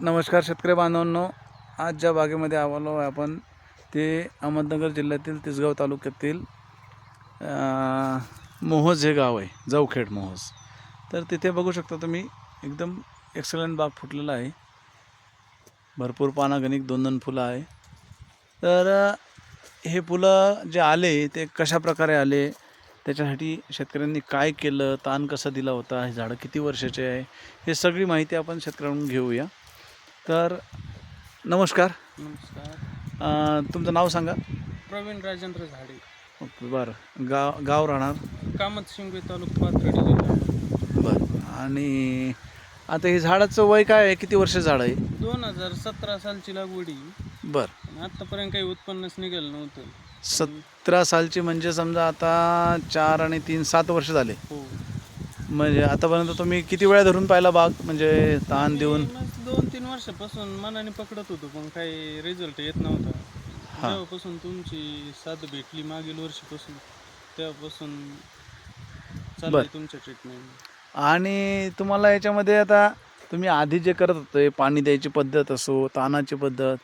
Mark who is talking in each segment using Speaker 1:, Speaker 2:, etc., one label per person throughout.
Speaker 1: नमस्कार शेतकरी बांधवांनो. आज ज्या बागेमध्ये आलो आहे आपण ते अहमदनगर जिल्ह्यातील तिसगाव तालुक्यातील मोहज मोहोज हे गाव आहे जाऊखेड मोहज. तर तिथे बघू शकता तुम्ही एकदम एक्सलंट बाग फुटलेला आहे. भरपूर पानागणिक दोन दोन फुलं आहे. तर हे फुलं जे आले ते कशा प्रकारे आले त्याच्यासाठी शेतकऱ्यांनी काय केलं ताण कसा दिला होता हे झाडं किती वर्षाचे आहे हे सगळी माहिती आपण शेतकऱ्यांकडून घेऊया. तर नमस्कार.
Speaker 2: नमस्कार.
Speaker 1: अं, तुमचं नाव सांगा.
Speaker 2: प्रवीण राजेंद्र झाडे.
Speaker 1: ओके बरं. गाव गाव राहणार?
Speaker 2: कामत शिंगवे तालुका पाथर्डी जिल्हा.
Speaker 1: बरं. आणि आता हे झाडाचं वय काय आहे? किती वर्ष झाड आहे?
Speaker 2: दोन हजार सतरा सालची लागवडी.
Speaker 1: बरं.
Speaker 2: आणि आत्तापर्यंत काही उत्पन्नच निघालं नव्हतं.
Speaker 1: सतरा सालची म्हणजे समजा आता चार आणि तीन सात वर्ष झाले.
Speaker 2: हो.
Speaker 1: म्हणजे आतापर्यंत तुम्ही किती वेळा धरून पाहिला बाग म्हणजे ताण देऊन.
Speaker 2: दोन तीन वर्षापासून मनाने पकडत होतो पण काही रिझल्ट येत नव्हता. तेव्हापासून तुमची साथ भेटली मागील वर्षीपासून तेव्हापासून चालू. तुमच्या ट्रीटमेंट
Speaker 1: आणि तुम्हाला याच्यामध्ये आता तुम्ही आधी जे करत होते पाणी द्यायची पद्धत असो तानाची पद्धत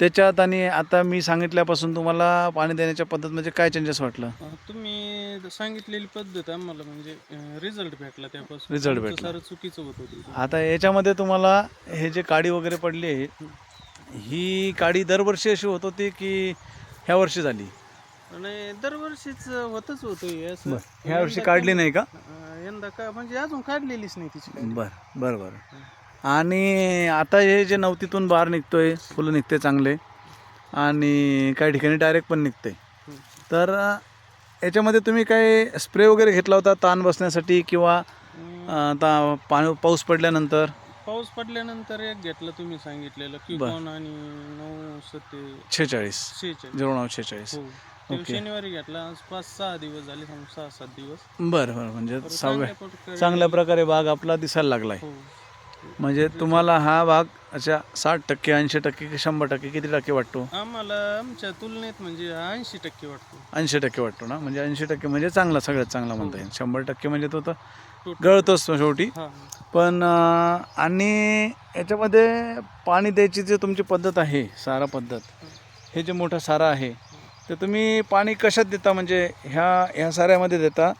Speaker 1: त्याच्यात आणि आता मी सांगितल्यापासून तुम्हाला पाणी देण्याच्या पद्धत म्हणजे काय चेंजेस वाटलं?
Speaker 2: तुम्ही सांगितलेली पद्धत आम्हाला म्हणजे रिझल्ट भेटला त्यापासून. आमचं
Speaker 1: भेटला.
Speaker 2: सारं चुकीचं होत होतं.
Speaker 1: आता याच्यामध्ये तुम्हाला हे जे काडी वगैरे पडली आहे ही काडी दरवर्षी अशी होत होती की ह्या वर्षी झाली?
Speaker 2: आणि दरवर्षीच होतच होतं हे असं.
Speaker 1: ह्या वर्षी काढली नाही का?
Speaker 2: यंदा का म्हणजे अजून काढलेलीच नाही तिची.
Speaker 1: बरं बरं बरं. आणि आता हे जे नवतीतून बाहेर निघतोय फुलं निघते चांगले. आणि काही ठिकाणी डायरेक्ट पण निघते. तर याच्यामध्ये तुम्ही काय स्प्रे वगैरे घेतला होता ताण बसण्यासाठी किंवा
Speaker 2: अं,
Speaker 1: अ, ता पाणी पाऊस पडल्यानंतर?
Speaker 2: पाऊस पडल्यानंतर एक घेतलं तुम्ही सांगितलेलं क्युकॉन आणि नऊ सत्ते
Speaker 1: छेचाळीस. झिरो नऊ छेचाळीस.
Speaker 2: हो. शनिवारी घेतला पाच सहा दिवस झाले सहा सात दिवस.
Speaker 1: बरं बरं. म्हणजे सहाव्या
Speaker 2: चांगल्या प्रकारे-
Speaker 1: बाग आपला दिसायला लागला आहे
Speaker 2: हो.
Speaker 1: म्हणजे तुम्हाला हा बाग अशा साठ टक्के ऐंशी टक्के की शंभर टक्के किती टक्के वाटतो?
Speaker 2: आम्हाला आमच्या तुलनेत म्हणजे ऐंशी टक्के वाटतो.
Speaker 1: ऐंशी टक्के वाटतो ना? म्हणजे ऐंशी टक्के म्हणजे चांगला सगळ्यात चांगला म्हणता येईल. शंभर टक्के म्हणजे तो तर. गळतोच शेवटी.
Speaker 2: हा.
Speaker 1: पण अं, आणि याच्यामध्ये पाणी द्यायची जी तुमची पद्धत आहे सारा पद्धत हे जे मोठा सारा आहे तर तुम्ही पाणी कशात देता? म्हणजे ह्या ह्या साऱ्यामध्ये देता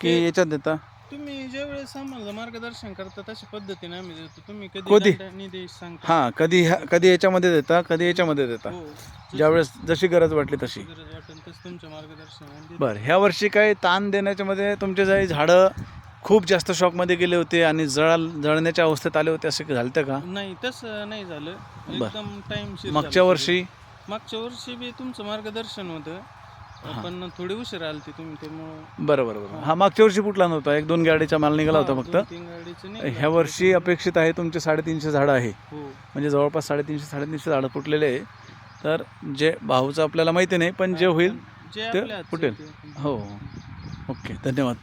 Speaker 1: की याच्यात देता?
Speaker 2: तुम्ही ज्यावेळेस आम्हाला मार्गदर्शन करता तशा पद्धतीने आम्ही देतो. तुम्ही कधी सांगता?
Speaker 1: हां कधी ह्या कधी याच्यामध्ये देता कधी याच्यामध्ये देता.
Speaker 2: हो
Speaker 1: ज्यावेळेस जशी गरज वाटली तशी.
Speaker 2: जशी गरज वाटेल तसं मार्गदर्शनाने
Speaker 1: बरं ह्या वर्षी काही ताण देण्याच्यामध्ये तुमचे काही झाडं खूप जास्त शॉकमध्ये गेले होते आणि जळ जळण्याच्या अवस्थेत आले होते असं झालं का?
Speaker 2: नाही तसं नाही झालं.
Speaker 1: बरं.
Speaker 2: एकदम टाइम
Speaker 1: मागच्या वर्षी?
Speaker 2: मागच्या वर्षी बी तुमचं मार्गदर्शन होतं. पण थोडी उशीर आली ती तुम्ही त्यामुळं
Speaker 1: बरं बरं बरं. हा मागच्या वर्षी कुठला नव्हता. एक दोन गाडीचा माल निघाला होता फक्त.
Speaker 2: दोन तीन गाडीचं नाही
Speaker 1: ह्या वर्षी अपेक्षित आहे तुमचे साडेतीनशे झाडं आहे.
Speaker 2: हो.
Speaker 1: म्हणजे जवळपास साडेतीनशे साडेतीनशे झाडं फुटलेले आहे. तर जे भाऊचं आपल्याला माहिती नाही पण जे होईल
Speaker 2: जे
Speaker 1: ते
Speaker 2: आपल्या हातचं
Speaker 1: फुटेल.
Speaker 2: ते-
Speaker 1: हो. ओके
Speaker 2: धन्यवाद.